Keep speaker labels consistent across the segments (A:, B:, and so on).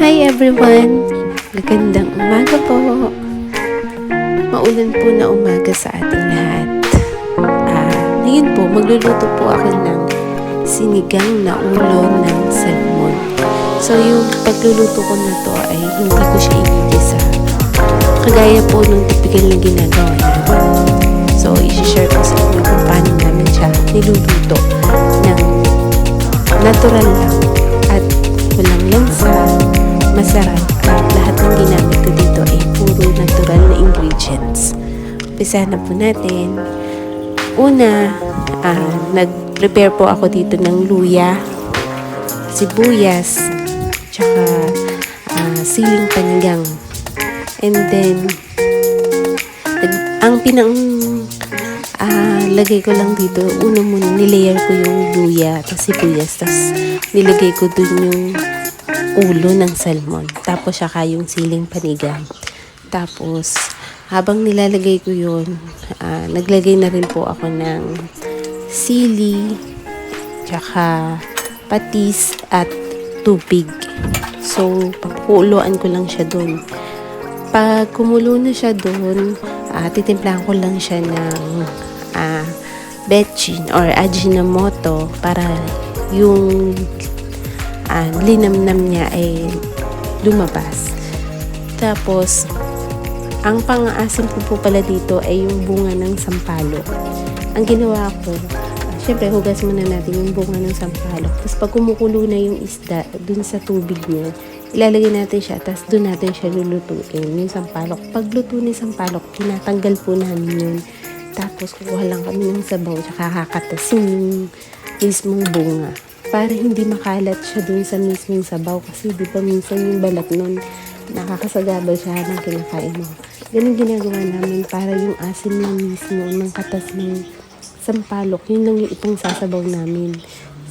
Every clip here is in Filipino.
A: Hi everyone! Magandang umaga po! Maulan po na umaga sa ating lahat. Ah, ngayon po, magluluto po ako ng sinigang na ulo ng salmon. So, yung pagluluto ko na to ay hindi ko siya igigisa. Kagaya po nung typical na ginagawa namin. So, isi-share ko sa inyo kung paano namin siya niluluto ng natural lang at walang lansa, masarap at lahat ng ginamit ko dito ay puro natural na ingredients. Umpisa na po natin. Una, ah, nag-prepare po ako dito ng luya, sibuyas, tsaka ah, siling panigang. And then, ang pinang ah, lagay ko lang dito, una muna nilayer ko yung luya, tapos sibuyas, tapos nilagay ko dun yung ulo ng salmon. Tapos saka yung siling panigang. Tapos, habang nilalagay ko yun, ah, naglagay na rin po ako ng sili, tsaka patis at tubig. So, pakukuluan ko lang siya dun. Pag kumulo na siya doon, uh, titimplahan ko lang siya ng ah, betchin or ajinomoto para yung ah, linamnam niya ay lumabas. Tapos, ang pang-aasim ko po pala dito ay yung bunga ng sampalok. Ang ginawa ko, ah, syempre hugas muna natin yung bunga ng sampalok. Tapos pag kumukulo na yung isda dun sa tubig niya, ilalagay natin siya, tapos doon natin siya lulutuin, yung sampalok. Pag luto ni sampalok, tinatanggal po namin yun. Tapos kukuha lang kami ng sabaw, tsaka kakatasin yung mismong bunga. Para hindi makalat siya dun sa mismong sabaw. Kasi di ba minsan yung balat nun, nakakasagabal siya ng kinakain mo. Ganun ginagawa namin para yung asin lang mismo ng katas ng sampalok, yun lang yung itong sasabaw namin.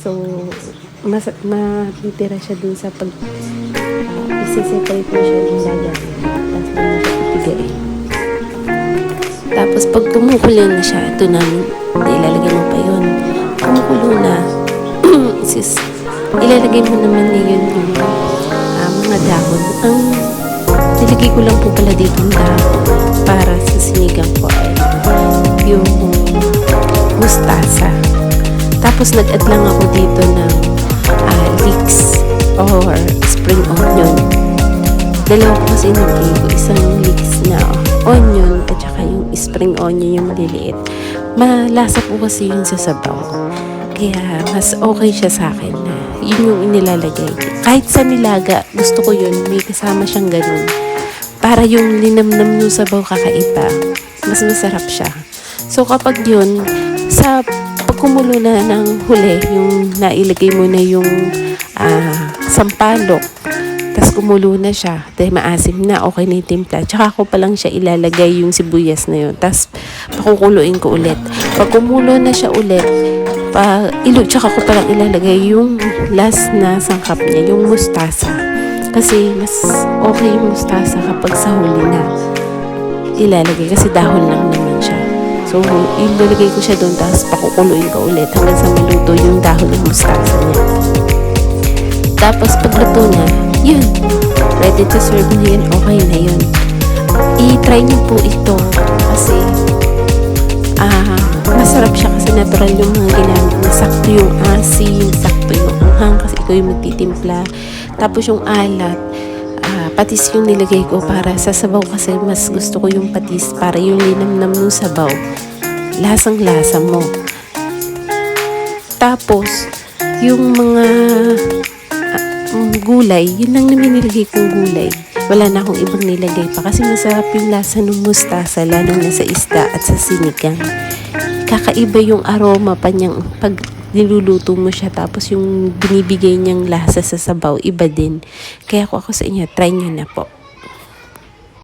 A: So, mas, matitira siya dun sa pag uh, isi-separate mo siya ng dagat. Tapos pag kumukulo na siya, ito namin, sis, ilalagay mo naman ngayon yung ah, mga dahon. Ang nilagay ko lang po pala dito ang para sa sinigang ko ay yung mustasa. Tapos nag-add lang ako dito ng ah, leeks or spring onion. Dalawa ko kasi nilagay ko. Isang leeks na onion at saka yung spring onion yung maliliit. Malasa po kasi yun sa sabaw. Kaya mas okay siya sa akin na yun yung inilalagay. Kahit sa nilaga, gusto ko yun. May kasama siyang ganun. Para yung linamnam ng sabaw kakaiba, mas masarap siya. So kapag yun, sa pagkumulo na ng huli, yung nailagay mo na yung ah, sampalok, tapos kumulo na siya, dahil maasim na, okay na yung timpla. Tsaka ko pa lang siya ilalagay yung sibuyas na yun. Tapos pakukuluin ko ulit. Pag kumulo na siya ulit, pa, ilo, tsaka ko pa lang ilalagay yung last na sangkap niya, yung mustasa. Kasi mas okay yung mustasa kapag sa huli na ilalagay. Kasi dahon lang naman siya. So, ilalagay ko siya doon, tapos pakukuluin ko ulit hanggang sa maluto yung dahon ng mustasa niya. Tapos, pagluto na, yun. Ready to serve na yun. Okay na yun. I-try niyo po ito kasi natural yung mga ginamit na sakto yung asin, sakto yung anghang kasi ikaw yung magtitimpla. Tapos yung alat, ah, patis yung nilagay ko para sa sabaw kasi mas gusto ko yung patis para yung linamnam ng sabaw. Lasang lasa mo. Tapos, yung mga mm, gulay, yun lang naman nilagay kong gulay. Wala na akong ibang nilagay pa kasi masarap yung lasa ng mustasa lalo na sa isda at sa sinigang. Kakaiba yung aroma pa niyang pag niluluto mo siya tapos yung binibigay niyang lasa sa sabaw, iba din. Kaya ko ako sa inyo, try nyo na po.